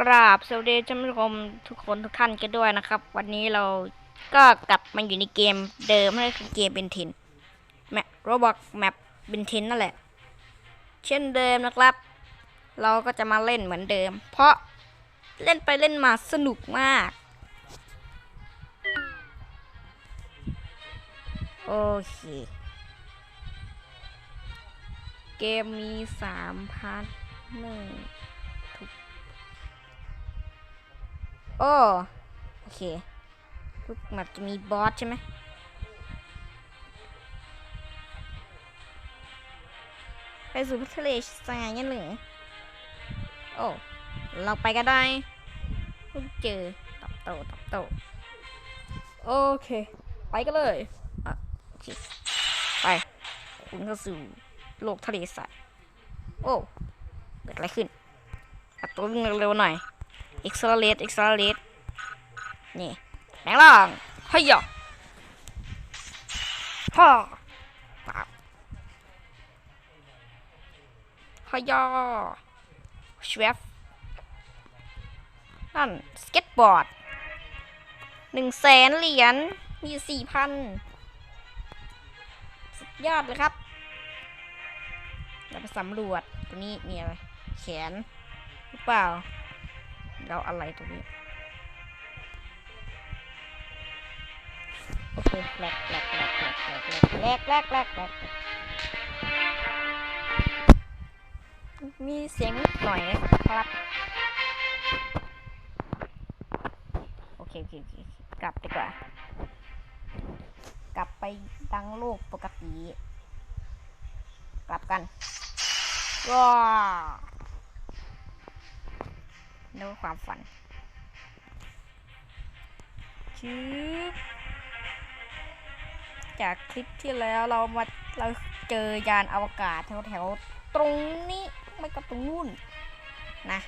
กราบสวัสดีท่านผู้ชมทุกคนทุกท่านกันด้วยนะครับ วันนี้เราก็กลับมาอยู่ในเกมเดิมนั่นคือเกมเบนทินแมปโรบอกแมปเบนทินนั่นแหละ เช่นเดิมนะครับ เราก็จะมาเล่นเหมือนเดิม เพราะเล่นไปเล่นมาสนุกมาก โอเค เกมมีสามพาร์ทหนึ่ง โอ้โอเคทุกแมปจะมีบอสใช่ไหมไปสู่ทะเลทรายงั้นเหรือโอ้ เราไปก็ได้เพิ่งเจอตับโตตับโตโอเค ไปกันเลยอะโอเคไป คุณเข้าสู่โลกทะเลทรายโอ้ เกิดอะไรขึ้นอัดตัววิ่งเร็วๆหน่อย accelerate accelerate นี่แปลงร่างเฮ้ยอะฮ่าปาบเฮ้ยอะชวฟนั่นสเก็ตบอร์ดหนึ่งแสนเหรียญมีสี่พันสุดยอดเลยครับเราไปสำรวจตรงนี้มีอะไร แขนหรือเปล่า แล้วอะไรตรงนี้ โอเคแหลกแหลกแหลกแหลกแหลกแหลกแหลกแหลกแหลกมีเสียงนิดหน่อยนะครับ โอเคโอเคกลับดีกว่า กลับไปดังโลกปกติ กลับกันว้า นึกว่าความฝันชืบจากคลิปที่แล้วเรามาเราเจอยานอวกาศแถวแถวๆตรงนี้ไม่ก็ตรงนู้นนะ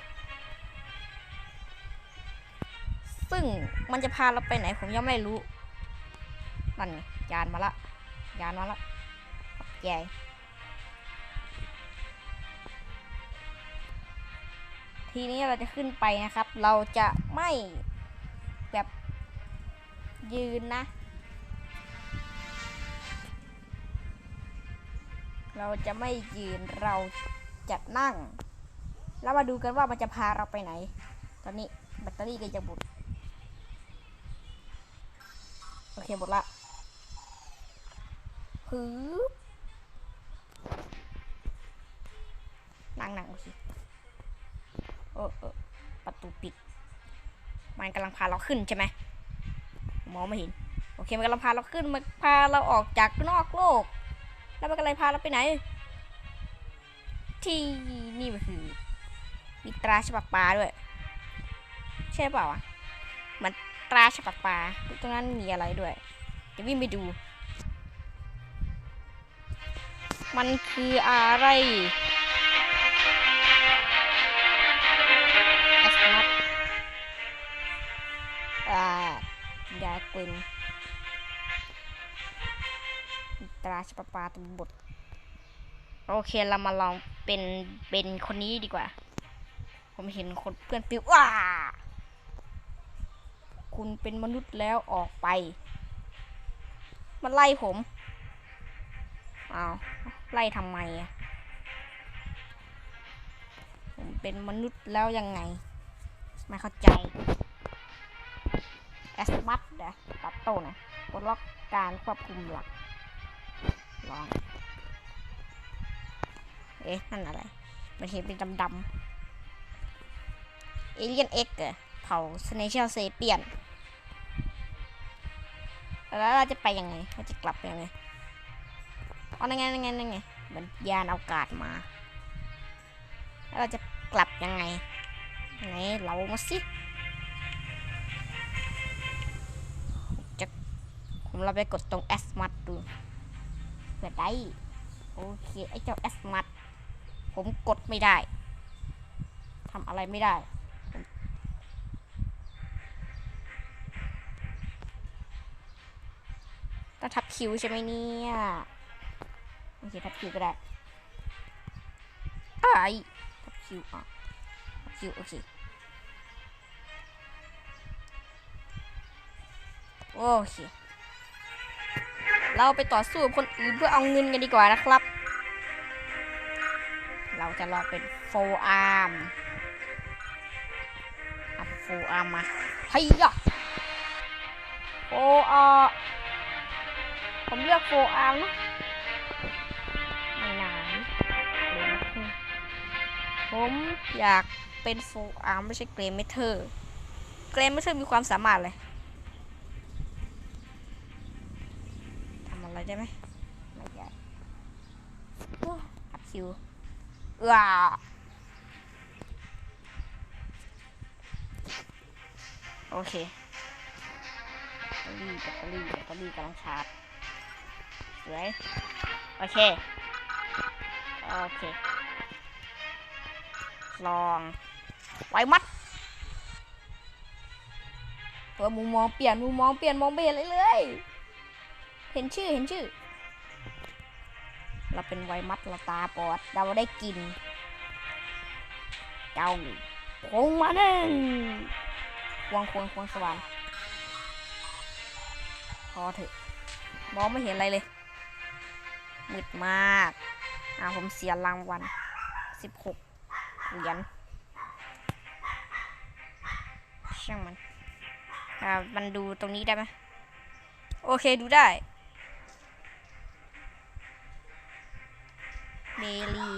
ซึ่งมันจะพาเราไปไหนผมยังไม่รู้นั่นไงยานมาละ ยานมาละใหญ่ ทีนี้เราจะขึ้นไปนะครับ เราจะไม่แบบยืนนะ เราจะไม่ยืนเราจะนั่ง แล้วมาดูกันว่ามันจะพาเราไปไหน ตอนนี้แบตเตอรี่ก็จะหมดโอเคหมดละฮึบนั่งนั่งโอเค เออเออประตูปิด มันกำลังพาเราขึ้นใช่ไหมมองไม่เห็น โอเค มันกำลังพาเราขึ้น มันพาเราออกจากนอกโลก แล้วมันกำลังพาเราไปไหน ที่นี่มันคือ มีตราฉบับปลาด้วย ใช่เปล่าวะมันตราฉบับปลาตรงนั้นมีอะไรด้วยเดี๋ยววิ่งไปดู มันคืออะไรายาปืนตราชปปาตบทโอเคเรามาลองเป็นเป็นคนนี้ดีกว่า ผมเห็นคนเพื่อนปิวว้าคุณเป็นมนุษย์แล้วออกไป มันไล่ผมอ้าวไล่ทำไมอะผมเป็นมนุษย์แล้วยังไง ไม่เข้าใจ แอสมัตเดี๋ยตัดโตนะปลดล็อกการควบคุมหลักลองเอ๊ะนั่นอะไร มันเห็นเป็นดำๆเอเลียนเอ็กเหรอเผาสเนเชียลเซเปียน แล้วเราจะไปยังไง เราจะกลับยังไงอ๋อนั่นไงไงไงเหมือนยานอวกาศมา แล้วเราจะกลับยังไง ไหนเรามาสิ ผมเราไปกดตรงแอสมัดดูเผื่อได้ โอเค ไอ้เจ้าแอสมัดผมกดไม่ได้ทำอะไรไม่ได้ ต้องทับคิวใช่ไหมเนี่ยโอเคทับคิวก็ได้ไอ้ทับคิวอะทับคิวโอเคโอเค เราไปต่อสู้กับคนอื่นเพื่อเอาเงินกันดีกว่านะครับ เราจะรอเป็นโฟอาร์มอัพโฟอาร์มมาเฮียโฟอาร์ผมเลือกโฟอาร์มนะไม่นานผมอยากเป็นโฟอาร์มไม่ใช่เกรมเมเทอร์ เกรมเมเทอร์มีความสามารถเลย ทำ อะไรได้ไหมไม่ได้โอ้อัดคิวว้าโอเคแบตเตอรี่แบตเตอรี่แบตเตอรี่กำลังชาร์จสวยโอเค โอเค ลอง ไว้มัดเปิดมุมมองเปลี่ยนมุมมองเปลี่ยนมองไม่เห็นเลยเลย เห็นชื่อเห็นชื่อ เราเป็นไวมัดเราตาบอด เราได้กินเจ้าคงมาหนึ่งควงควงควงสว่านพอเถอะ มองไม่เห็นอะไรเลย มืดมาก อ่าผมเสียรางวัลสิบหกเหรียญช่างมัน อ่า มันดูตรงนี้ได้ไหม โอเค ดูได้ เมลี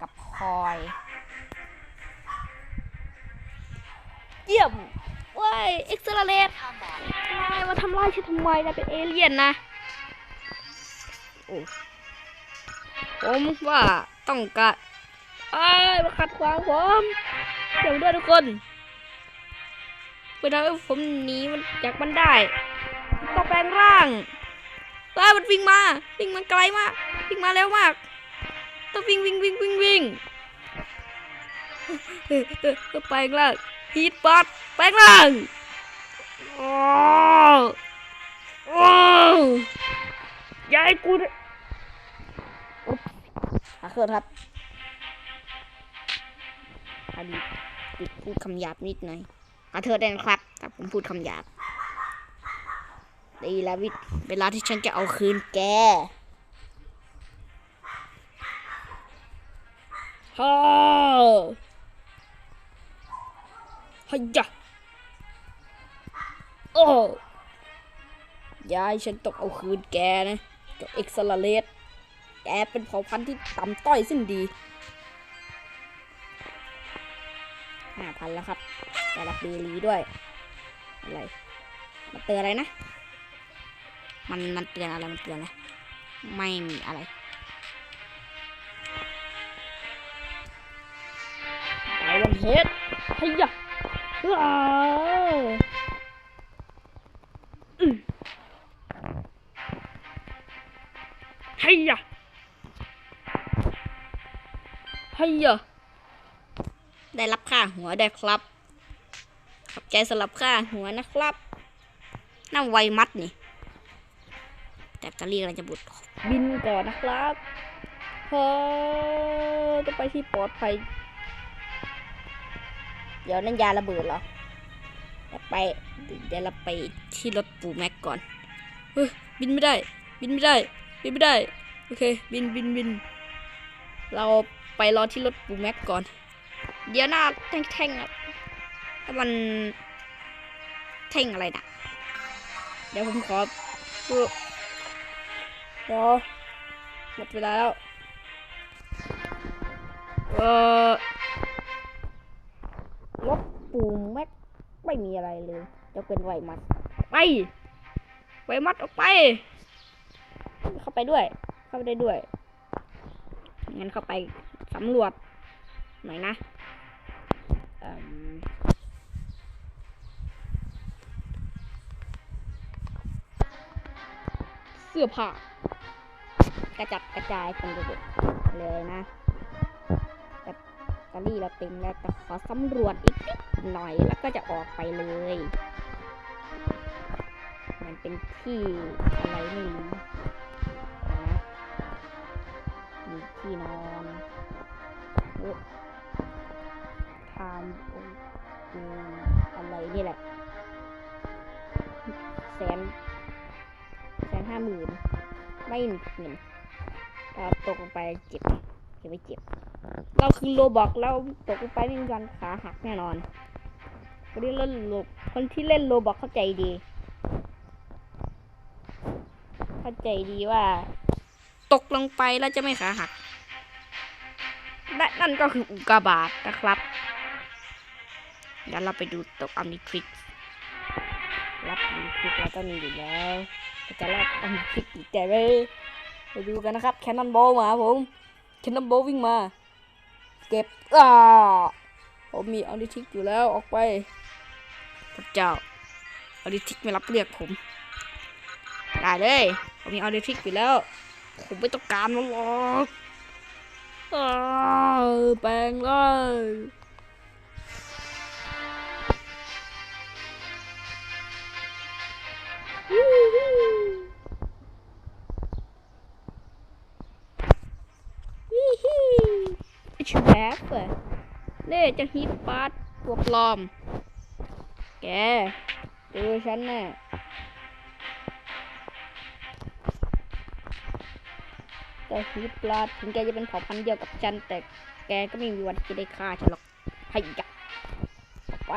กับคอย เยี่ยมว้ายเอ็กซ์เลตนายมาทำลายฉันทำไมนายเป็นเอเลี่ยนนะผมว่าต้องการไอ้มาขัดขวางผมเดี๋ยวด้วยทุกคนไปทำให้ผมหนีมันจากมันได้ต้อแปลงร่างว้ามันวิ่งมา วิ่งมาไกลมาก วิ่งมาเร็วมาก ต้องวิ่งวิ่งวิ่งวิ่งวิ่งเออเออเออแปลงร่างฮีทบัตแปลงร่างโอ้โอ้ยายกูเนี่ยอุ๊บขอโทษครับพอดีพูดคำหยาบนิดหน่อยขอโทษด้นะครับแต่ผมพูดคำหยาบดีแล้ววิเวลาที่ฉันจะเอาคืนแก ฮ่าฮ่ยะโอ้ยายฉันต้องเอาคืนแกนะกับเอ็กซ์ลาเลสแกเป็นเผ่าพันธุ์ที่ต่ำต้อยสิ้นดีห้าพันแล้วครับแต่ละเบลีด้วย อะไร มันเตือนอะไรนะ มันมันเตือนอะไร มันเตือนอะไร ไม่มีอะไร เฮดเฮียว้าวอืมเฮียเฮียได้รับค่าหัวได้ครับ ขอบใจสำหรับค่าหัวนะครับน่าไวมัดนี่แต่จะเรียกอะไรจะบุดบินก่อนนะครับเฮ้อจะไปที่ปลอดภัย เดี๋ยวนั่นยาระเบิดเหรอไปเดี๋ยวเราไปที่รถปูแม็กก่อนเฮ้ยบินไม่ได้ บินไม่ได้ บินไม่ได้ โอเค บินบินบิน เราไปรอที่รถปูแม็กก่อน เดี๋ยวหน้าแท่งๆอะถ้ามันแท่งอะไรนะเดี๋ยวผมขอดูเดี๋ยวหมดเวลาแล้ว เออ ปูแม็กไม่มีอะไรเลยจะเป็นไวมัดไปไวมัดออกไป เข้าไปด้วย เข้าไปได้ด้วยงั้นเข้าไปสำรวจหน่อยนะเสื้อผ้ากระจัดกระจายกันเลยเลยนะแบตเตอรี่เราเต็มแล้วแต่ขอสำรวจอีกนิด หน่อยแล้วก็จะออกไปเลย มันเป็นที่อะไรไม่รู้นะมีที่นอนโอ้ทำโอเคอะไรนี่แหละ แสน แสนห้าหมื่นไม่หนึ่งเราตกลงไปเจ็บ จ็บไม่เจ็บ เราคือโลบอกเราตกลงไปนี่กันขาหักแน่นอนคนที่เล่นโลคนที่เล่นโลบอกเข้าใจดี เข้าใจดีว่า ตกลงไปแล้วจะไม่ขาหักและนั่นก็คืออุกกาบาตนะครับเดี๋ยวเราไปดูตกอมนิทริกรับอมนิทริกเราก็มีอยู่แล้วจะรับอมนิทริกอีกแต่เลยไปดูกันนะครับแคนนอนโบมาครับผม แคนนอนโบวิ่งมา เก็บอ่าผมมีออริทิกอยู่แล้วออกไปพระเจ้าออริทิกไม่รับเรียกผมได้เลยผมมีออริทิกอยู่แล้ว ผมไม่ต้องการมันหรอกอ้าวแปลงเลย แวบอะเล่จะฮิตปาร์ตตัวปลอม แกเจอฉันแน่แต่ฮีทปลาดถึงแกจะเป็นเผ่าพันธุ์เดียวกับฉันแต่แกก็ไม่มีวันที่จะได้ฆ่าฉันหรอกให้ยักไป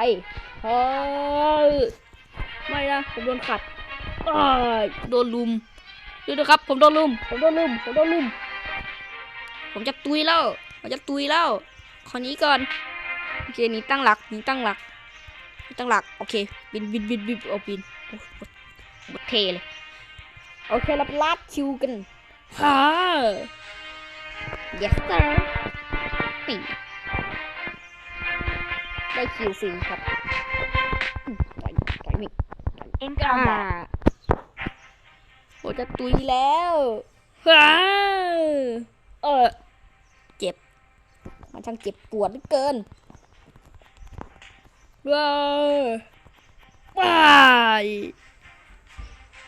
เฮ้ยไม่นะผมโดนขัดอ้ยโดนลุมดูนะครับ ผมโดนลุม ผมโดนลุม ผมโดนลุม ผมจะตุยแล้ว ผมจะตุยแล้วขอนี้ก่อนโอเคหนี่ตั้งหลักหนี่ตั้งหลักหนี่ตั้งหลักโอเคบินบินบินบินโอ้บินโอ้โหบดเทเลยโอเคเราไปลาดคิวกันฮ่า yes sir ปีได้คิวฟรีครับอืมต่อยต่อยนี่ In อ่า combat. โหจะตุยแล้วฮ่าเออเจ็บ มันช่างเจ็บปวดเหลือเกินว้าวว้าย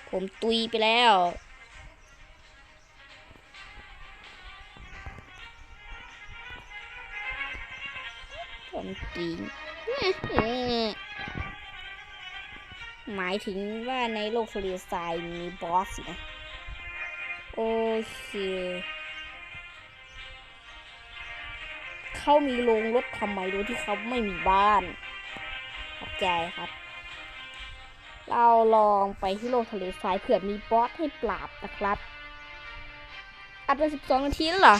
ผมตุยไปแล้วผมจริงหมายถึงว่าในโลกทะเลทรายมีบอสสินะ โอเค เขามีโรงรถทำไมโดยที่เขาไม่มีบ้านขอบใจครับ เราลองไปที่โลกทะเลทรายเผื่อมีบอสให้ปราบนะครับ อัดไปสิบสองนาทีแล้วเหรอ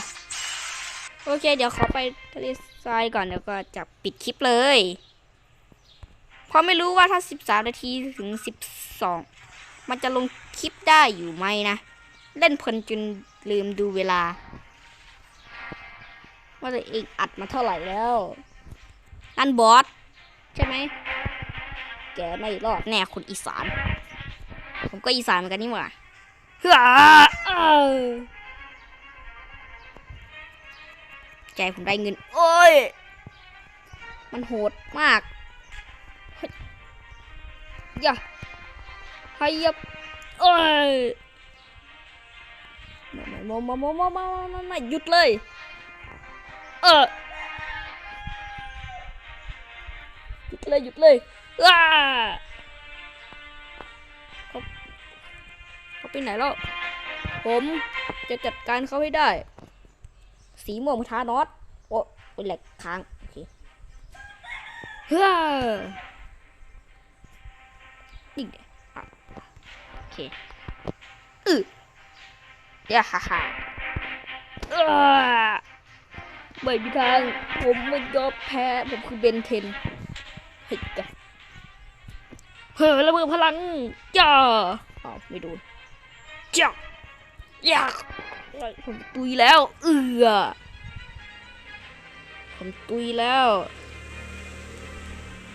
โอเค เดี๋ยวขอไปทะเลทรายก่อนแล้วก็จะปิดคลิปเลย เพราะไม่รู้ว่าถ้า13นาทีถึง12มันจะลงคลิปได้อยู่ไหมนะ เล่นเพลินจนลืมดูเวลา ว่าจะวเองอัดมาเท่าไหร่แล้วนั่นบอสใช่ไหม แกไม่รอดแน่คนอีสาน ผมก็อีสานเหมือนกันนี่หว่าเฮ้อใจผมได้เงิน โอ้ย มันโหดมากอย่าให้ยับโอ้ยมามามามามามาหยุดเลย เออหยุดเลยหยุดเลยอ้าเขาเขาไปไหนแล้ว ผมจะจัดการเขาให้ได้ สีม่วงทานอสโอ้โอ้ยแหลกค้าง โอเคเฮ้อนี่โอเคอือเดี๋ยวฮ่าฮ่าอ่า ไม่มีทาง ผมไม่ยอมแพ้ ผมคือเบนเทนเฮ้ยจ้ะเฮ้ยระเบิดพลังจ้าอ้าวไม่โดนจ้าอยากผมตุยแล้ว เอือผมตุยแล้ว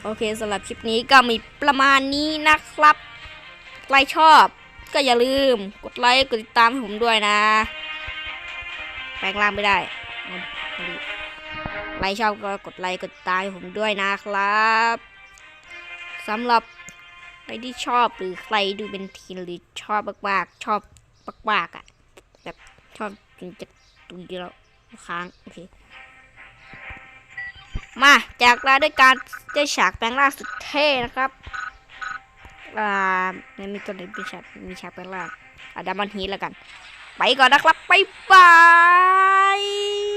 โอเคสำหรับคลิปนี้ก็มีประมาณนี้นะครับ ใครชอบก็อย่าลืมกดไลค์ กดติดตามให้ผมด้วยนะ แปลงร่างไม่ได้ รชอบก็กดไลค์กดตามผมด้วยนะครับสำหรับใครที่ชอบหรือใครดูเป็นทีนหรือชอบมากๆชอบมากๆอะแบบชอบจนจะตุยแล้วค้างโอเคมาจากลาด้วยการได้ฉากแปลงร่างสุดเท่นะครับอ่าไม่มีตัวไหนมีฉากมีฉากเป็นล่างอะดับมันฮีแล้วกัน ไปก่อนนะครับ บ๊ายบาย